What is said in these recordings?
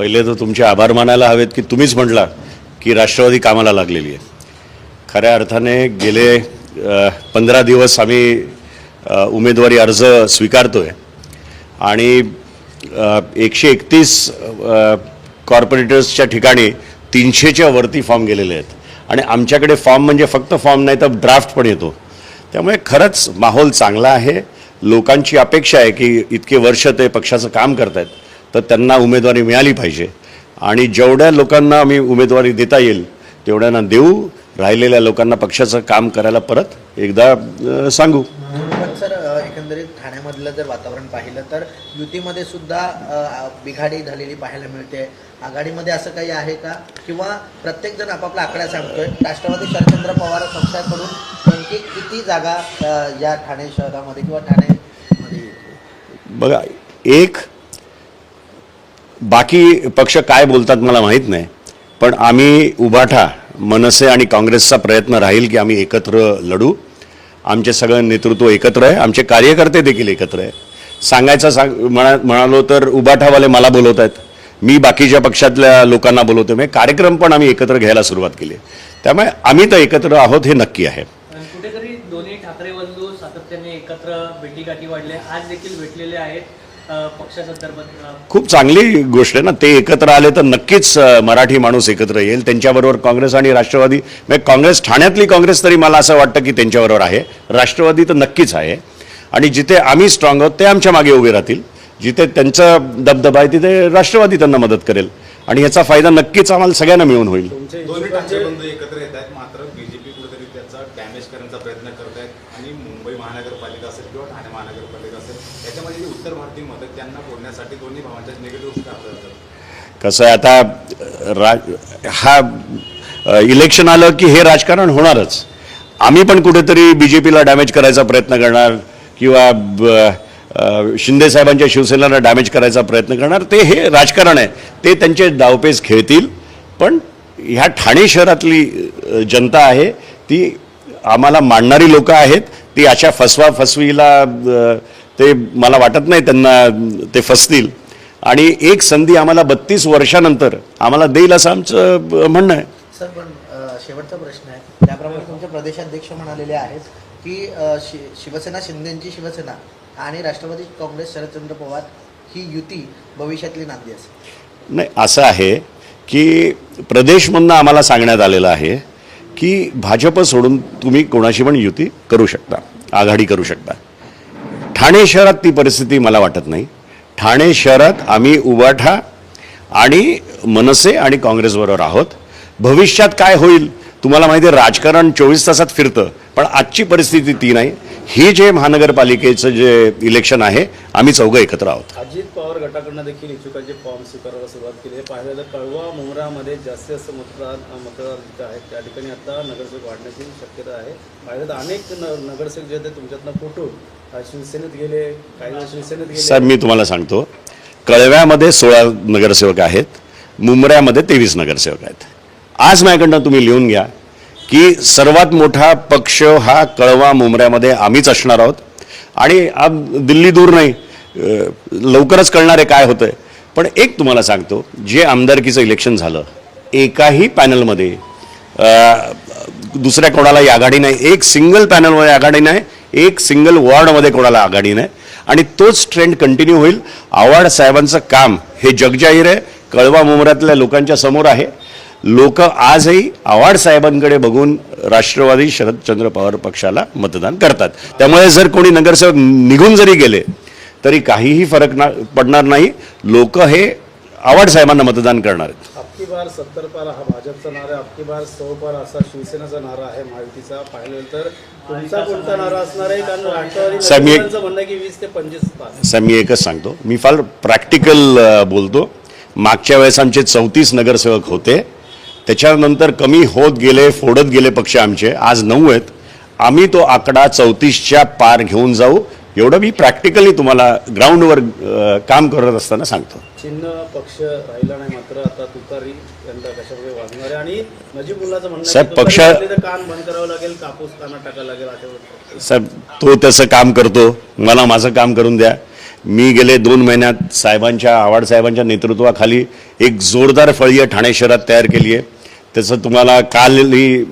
पहिले तर तुमचे आभार मानायला हवेत की तुम्हीच म्हटला की राष्ट्रवादी कामाला लागलेली आहे. खऱ्या अर्थाने गेले पंधरा दिवस आम्ही उमेदवारी अर्ज स्वीकारतो आहे आणि एकशे एकतीस कॉर्पोरेटर्सच्या ठिकाणी तीनशेच्या वरती फॉर्म गेलेले आहेत. आणि आमच्याकडे फॉर्म म्हणजे फक्त फॉर्म नाही तर ड्राफ्ट पण येतो. त्यामुळे खरंच माहोल चांगला आहे. लोकांची अपेक्षा आहे की इतके वर्ष ते पक्षाचं काम करत आहेत तर त्यांना उमेदवारी मिळाली पाहिजे. आणि जेवढ्या लोकांना आम्ही उमेदवारी देता येईल तेवढ्यांना देऊ. राहिलेल्या लोकांना पक्षाचं काम करायला परत एकदा सांगू. सर एकंदरीत ठाण्यामधलं जर वातावरण पाहिलं तर युतीमध्ये सुद्धा बिघाडी झालेली पाहायला मिळते. आघाडीमध्ये असं काही आहे का? किंवा प्रत्येक जण आपापला आकडा सांगतोय. राष्ट्रवादी शरदचंद्र पवार पक्षाकडून नेमकी किती जागा या ठाणे शहरामध्ये किंवा येतील? बघा एक बाकी पक्ष काय बोलतात मला माहीत नाही. पण आम्ही उभाठा मनसे आणि काँग्रेसचा प्रयत्न राहील की आम्ही एकत्र लढू. आमचे सगळं नेतृत्व एकत्र आहे आमचे कार्यकर्ते देखील एकत्र आहे. सांगायचं सांग म्हणा म्हणालो तर उभाठावाले मला बोलवत आहेत मी बाकीच्या पक्षातल्या लोकांना बोलवतो म्हणजे कार्यक्रम पण आम्ही एकत्र घ्यायला सुरुवात केली आहे. त्यामुळे आम्ही तर एकत्र आहोत हे नक्की आहे. कुठेतरी दोन्ही ठाकरे बंधू सातत्याने एकत्र भेटीगाठी वाढले. आज देखील भेटलेले आहेत. खूप चांगली गोष्ट आहे ना. ते एकत्र आले तर नक्कीच मराठी माणूस एकत्र येईल. त्यांच्याबरोबर काँग्रेस आणि राष्ट्रवादी म्हणजे काँग्रेस ठाण्यातली काँग्रेस तरी मला असं वाटतं की त्यांच्याबरोबर आहे. राष्ट्रवादी तर नक्कीच आहे. आणि जिथे आम्ही स्ट्रॉंग आहोत ते आमच्या मागे उभे राहतील. जिथे त्यांचा दबदबा आहे तिथे राष्ट्रवादी त्यांना मदत करेल. आणि याचा फायदा नक्कीच आम्हाला सगळ्यांना मिळून होईल दोन्ही ठाकरे बंधू एकत्र येत आहेत मात्र बीजेपी कुठेतरी त्याचा डॅमेज करण्याचा प्रयत्न करत आहेत आणि मुंबई महानगरपालिका असेल किंवा ठाणे महानगरपालिका असेल याच्यामध्ये जी उत्तर भारतीय मदत त्यांना फोडण्यासाठी दोन्ही भावांच्या निगेटिव्ह करता येतात कसं आहे आता अ, राज हा इलेक्शन आलं की हे राजकारण होणारच. आम्ही पण कुठेतरी बी जे पीला डॅमेज करायचा प्रयत्न करणार किंवा ब- शिंदे साहेबांच्या शिवसेनेला डॅमेज करायचा प्रयत्न करणार. ते हे राजकारण आहे. ते त्यांचे डावपेच खेळतील. पण ह्या ठाणे शहरातली जनता आहे ती आम्हाला मांडणारी लोकं आहेत. ती अशा फसवा फसवीला ते मला वाटत नाही त्यांना ते फसतील. आणि एक संधी आम्हाला बत्तीस वर्षानंतर आम्हाला देईल असं आमचं म्हणणं आहे. सर पण शेवटचा प्रश्न आहे. त्याप्रमाणे तुमचे प्रदेशाध्यक्ष म्हणालेले आहेत की शि शिवसेना शिंदेची शिवसेना आणि राष्ट्रवादी काँग्रेस शरदचंद्र पवार ही युती भविष्यातली नांदी असेल. नाही असं आहे की प्रदेशमधनं आम्हाला सांगण्यात आलेलं आहे की भाजप सोडून तुम्ही कोणाशी पण युती करू शकता आघाडी करू शकता. ठाणे शहरात ती परिस्थिती मला वाटत नाही. ठाणे शहरात आम्ही उबाठा आणि मनसे आणि काँग्रेसबरोबर आहोत. भविष्यात काय होईल तुम्हाला माहिती आहे राजकारण चोवीस तासात फिरतं पण आजची परिस्थिती ती नाही. ही जे महानगरपालिकेचं जे इलेक्शन आहे आम्ही चौघं एकत्र आहोत. अजित पवार गटाकडनं देखील इच्छुकांचे फॉर्म स्वीकारायला सुरुवात केली आहे. पाहिलं तर कळवा मुंब्रामध्ये जास्तीत जास्त मतदार मतदार जिथं आहेत त्या ठिकाणी आता नगरसेवक वाढण्याची शक्यता आहे. पाहिलं तर अनेक न नगरसेवक जे आहेत तुमच्यातनं फुटून शिवसेनेत गेले काही शिवसेनेत गेले. साहेब मी तुम्हाला सांगतो कळव्यामध्ये सोळा नगरसेवक आहेत मुंबऱ्यामध्ये तेवीस नगरसेवक आहेत. आज माझ्याकडनं तुम्ही लिहून घ्या की सर्वात मोठा पक्ष हा कळवा मुंबऱ्यामध्ये आम्हीच असणार आहोत. आणि अब दिल्ली दूर नाही. लवकरच कळणार आहे काय आहे पण एक तुम्हाला सांगतो जे आमदारकीचं इलेक्शन झालं एकाही पॅनलमध्ये दुसऱ्या कोणालाही आघाडी नाही. एक सिंगल पॅनलमध्ये आघाडी नाही एक सिंगल वॉर्डमध्ये कोणाला आघाडी नाही. आणि तोच ट्रेंड कंटिन्यू होईल. आव्हाड साहेबांचं काम हे जगजाहीर आहे. कळवा मुंबऱ्यातल्या लोकांच्या समोर आहे. लोक आजही आव्हाड साहेबांकडे बघून राष्ट्रवादी शरदचंद्र पवार पक्षाला मतदान करतात. त्यामुळे जर कोणी नगरसेवक निघून जरी गेले तरी काहीही फरक ना पडणार नाही. लोक हे आव्हाड साहेबांना मतदान करणार आहेत. बार सत्तर पार हा भाजपचा नारा बार सौ पार असा शिवसेनेचा नारा आहे महायुतीचा. पाहिलं तर तुमचा कोणता नारा असणार आहे? कारण राष्ट्रवादी म्हणणं की वीस ते पंचवीस साहेब मी एकच सांगतो. मी फार प्रॅक्टिकल बोलतो. मागच्या वेळेस आमचे चौतीस नगरसेवक होते. त्याच्यानंतर कमी होत गेले फोडत गेले पक्ष आमचे. आज नऊ आहेत. आम्ही तो आकडा चौतीसच्या पार घेऊन जाऊ. एवढं मी प्रॅक्टिकली तुम्हाला ग्राउंडवर काम करत असताना सांगतो. चिन्ह पक्ष राहिला नाही मात्र आता तुतारी यंदा कशाप्रकारे वाजणार आणि नजीबुल्लाचं म्हणणं आहे साहेब, पक्ष- कान बंद करावं लागेल कापूस टाकायला लागेल साहेब तो त्याचं काम करतो. मला माझं काम करून द्या. मी गेले दोन महिन्यात साहेबांच्या आव्हाड साहेबांच्या नेतृत्वाखाली एक जोरदार फळी ठाणे शहरात तयार केली आहे त्याचं तुम्हाला कालही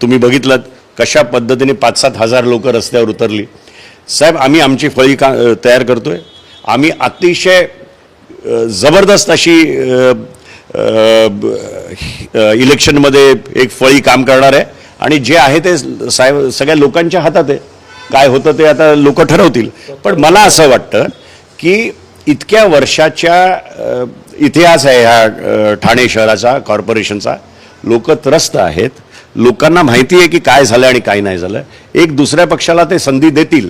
तुम्ही बघितलं कशा पद्धतीने पाच सात हजार लोक रस्त्यावर उतरली. साहेब आम्ही आमची फळी का तयार करतो आहे आम्ही अतिशय जबरदस्त अशी इलेक्शनमध्ये एक फळी काम करणार आहे. आणि जे आहे ते साहेब सगळ्या लोकांच्या हातात आहे. काय होतं ते आता लोक ठरवतील. पण मला असं वाटतं की इतक्या वर्षाच्या इतिहास आहे ह्या ठाणे शहराचा कॉर्पोरेशनचा. लोक त्रस्त आहेत. लोकांना माहिती आहे की काय झालं आणि काय नाही झालं एक दुसऱ्या पक्षाला ते संधी देतील.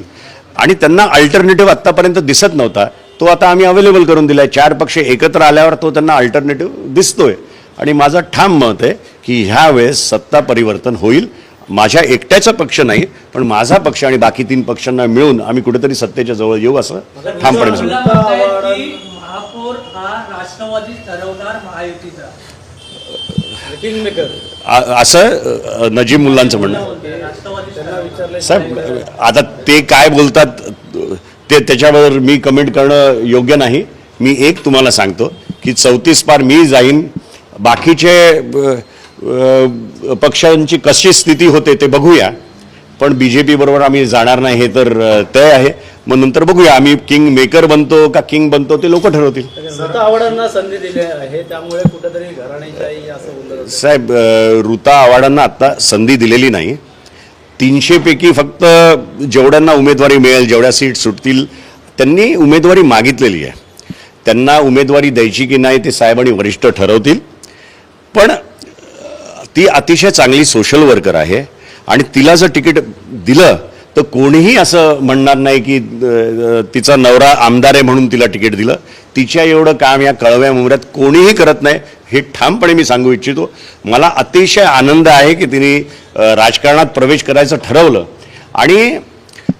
आणि त्यांना अल्टरनेटिव्ह आत्तापर्यंत दिसत नव्हता. तो आता आम्ही अवेलेबल करून दिला आहे चार पक्ष एकत्र आल्यावर तो त्यांना अल्टरनेटिव्ह दिसतोय. आणि माझं ठाम मत आहे की ह्या वेळेस सत्ता परिवर्तन होईल. माझ्या एकट्याचा पक्ष नाही पण माझा पक्ष आणि बाकी तीन पक्षांना मिळून आम्ही कुठेतरी सत्तेच्या जवळ येऊ असं ठामपणे हा असं नजीब मुल्लांचं म्हणणं. आहे. म्हणते राष्ट्रवादी त्यांना विचारलं साहेब आता ते काय बोलतात ते त्याच्यावर मी कमेंट करणं योग्य नाही. मी एक तुम्हाला सांगतो की चौतीस पार मी जाईन बाकीचे पक्षांची कशी स्थिती होते ते बघूया. पण बी जे पी बरोबर आम्ही जाणार नाही हे तर तय आहे. मग नंतर बघूया आम्ही किंग मेकर बनतो का किंग बनतो ते लोक ठरवतील. ऋता आव्हाडांना संधी दिली आहे त्यामुळे कुठेतरी घराण्याच्याही असं बोललं जातं साहेब ऋता आव्हाडांना आत्ता संधी दिलेली नाही. तीनशेपैकी फक्त जेवढ्यांना उमेदवारी मिळेल जेवढ्या सीट सुटतील त्यांनी उमेदवारी मागितलेली आहे. त्यांना उमेदवारी द्यायची की नाही ते साहेबांनी वरिष्ठ ठरवतील. पण ती अतिशय चांगली सोशल वर्कर आहे आणि तिला जर तिकीट दिलं तर कोणीही असं म्हणणार नाही की तिचा नवरा आमदार आहे म्हणून तिला तिकीट दिलं. तिच्या एवढं काम या कळव्या मुंबऱ्यात कोणीही करत नाही हे ठामपणे मी सांगू इच्छितो. मला अतिशय आनंद आहे की तिने राजकारणात प्रवेश करायचं ठरवलं. आणि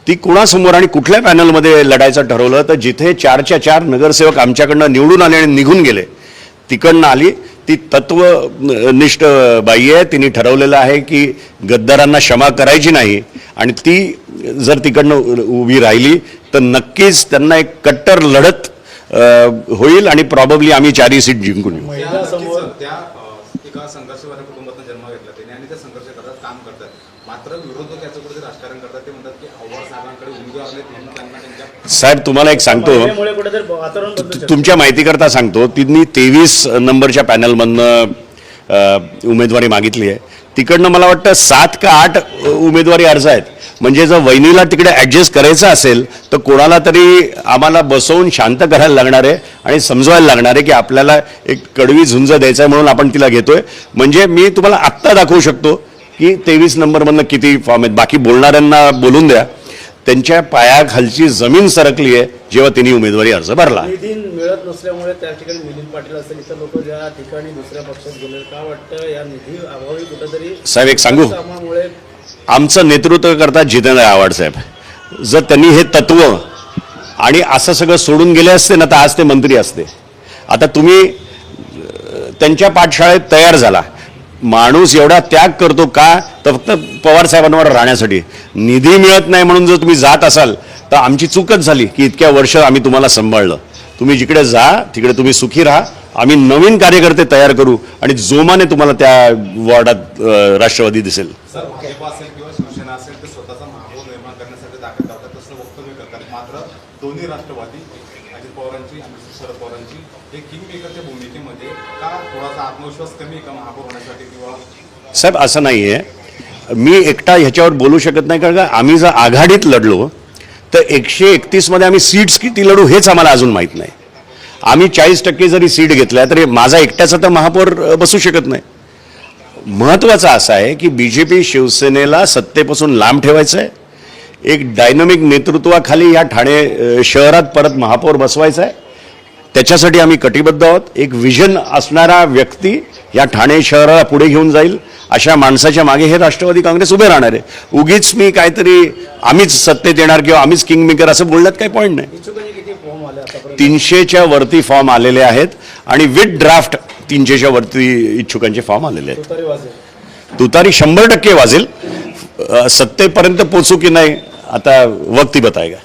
ती कुणासमोर आणि कुठल्या पॅनलमध्ये लढायचं ठरवलं तर जिथे चारच्या चार नगरसेवक आमच्याकडनं निवडून आले आणि निघून गेले तिकडनं आली. ती तत्वनिष्ठ बाई आहे तिने ठरवलेलं आहे की गद्दारांना क्षमा करायची नाही. आणि ती जर तिकडनं उभी राहिली तर नक्कीच त्यांना एक कट्टर लढत होईल आणि प्रॉबब्ली आम्ही चारही सीट जिंकून येऊ महिला त्या समोर नक्कीच त्या अ, एका संघर्षवाल्या कुटुंबातून जन्म घेतला त्यांनी आणि ते संघर्ष करतात काम करतात मात्र विरोधक याचं कुठे राजकारण करतात ते म्हणतात की आव्हाड साहेबांकडे उमेदवार आले म्हणून त्यांना त्यांच्या साहेब तुम्हाला एक सांगतो. तुमच्या माहितीकरता सांगतो तिने तेवीस नंबरच्या पॅनलमधनं उमेदवारी मागितली आहे. तिकडनं मला वाटतं सात का आठ उमेदवारी अर्ज आहेत. म्हणजे जर वहिनीला तिकडे ॲडजस्ट करायचं असेल तर कोणाला तरी आम्हाला बसवून शांत करायला लागणार आहे आणि समजवायला लागणार आहे की आपल्याला एक कडवी झुंज द्यायचं आहे म्हणून आपण तिला घेतोय. म्हणजे मी तुम्हाला आत्ता दाखवू शकतो की तेवीस नंबरमधनं किती फॉर्म आहेत. बाकी बोलणाऱ्यांना बोलून द्या. त्यांच्या पायाखालची जमीन सरकली आहे जेव्हा त्यांनी उमेदवारी अर्ज भरला. मिळत नसल्यामुळे त्या ठिकाणी मिलिंद पाटील असेल इतर लोक ज्या ठिकाणी दुसऱ्या पक्षात गेले का वाटतं या निधी अभावी कुठेतरी साहेब, एक सांगू? आमचं नेतृत्व करतात जितेंद्र आव्हाड साहेब. जर त्यांनी हे तत्व आणि असं सगळं सोडून गेले असते ना तर आज ते मंत्री असते. आता तुम्ही त्यांच्या पाठशाळेत तयार झाला. माणूस एवढा त्याग करतो का? तर फक्त पवार साहेबांवर राहण्यासाठी. निधी मिळत नाही म्हणून जर तुम्ही जात असाल तर आमची चूकच झाली की इतक्या वर्ष आम्ही तुम्हाला सांभाळलं. तुम्ही जिकडे जा तिकडे तुम्ही सुखी राहा. आम्ही नवीन कार्यकर्ते तयार करू आणि जोमाने तुम्हाला त्या वॉर्डात राष्ट्रवादी दिसेल. दोन्ही राष्ट्रवादी अजित पवारांची आणि शरद पवारांची हे किंग मेकरच्या भूमिकेमध्ये का थोडासा आत्मविश्वास कमी का महापौर होण्यासाठी किंवा साहेब असं नाही आहे मी एकटा ह्याच्यावर बोलू शकत नाही कारण का आम्ही जर आघाडीत लढलो तर एकशे एकतीसमध्ये आम्ही सीट्स किती लढू हेच आम्हाला अजून माहीत नाही. आम्ही चाळीस टक्के जरी सीट घेतल्या तरी माझा एकट्याचा तर महापौर बसू शकत नाही. महत्त्वाचं असं आहे की बी जे पी शिवसेनेला सत्तेपासून लांब ठेवायचं आहे एक डायनॅमिक नेतृत्वाखाली या ठाणे शहरात परत महापौर बसवायचा आहे. त्याच्यासाठी आम्ही कटिबद्ध आहोत. एक विजन असणारा व्यक्ती या ठाणे शहराला पुढे घेऊन जाईल अशा माणसाच्या मागे हे राष्ट्रवादी काँग्रेस उभे राहणार आहे. उगीच मी काहीतरी आम्हीच सत्तेत येणार किंवा आम्हीच किंग मेकर असं बोलण्यात काही पॉईंट नाही. तीनशेच्या वरती फॉर्म आलेले आहेत आणि विथ ड्राफ्ट तीनशेच्या वरती इच्छुकांचे फॉर्म आलेले आहेत. तुतारी शंभर टक्के वाजेल. सत्तेपर्यंत पोचू की नाही आता वक्ती बताएगा.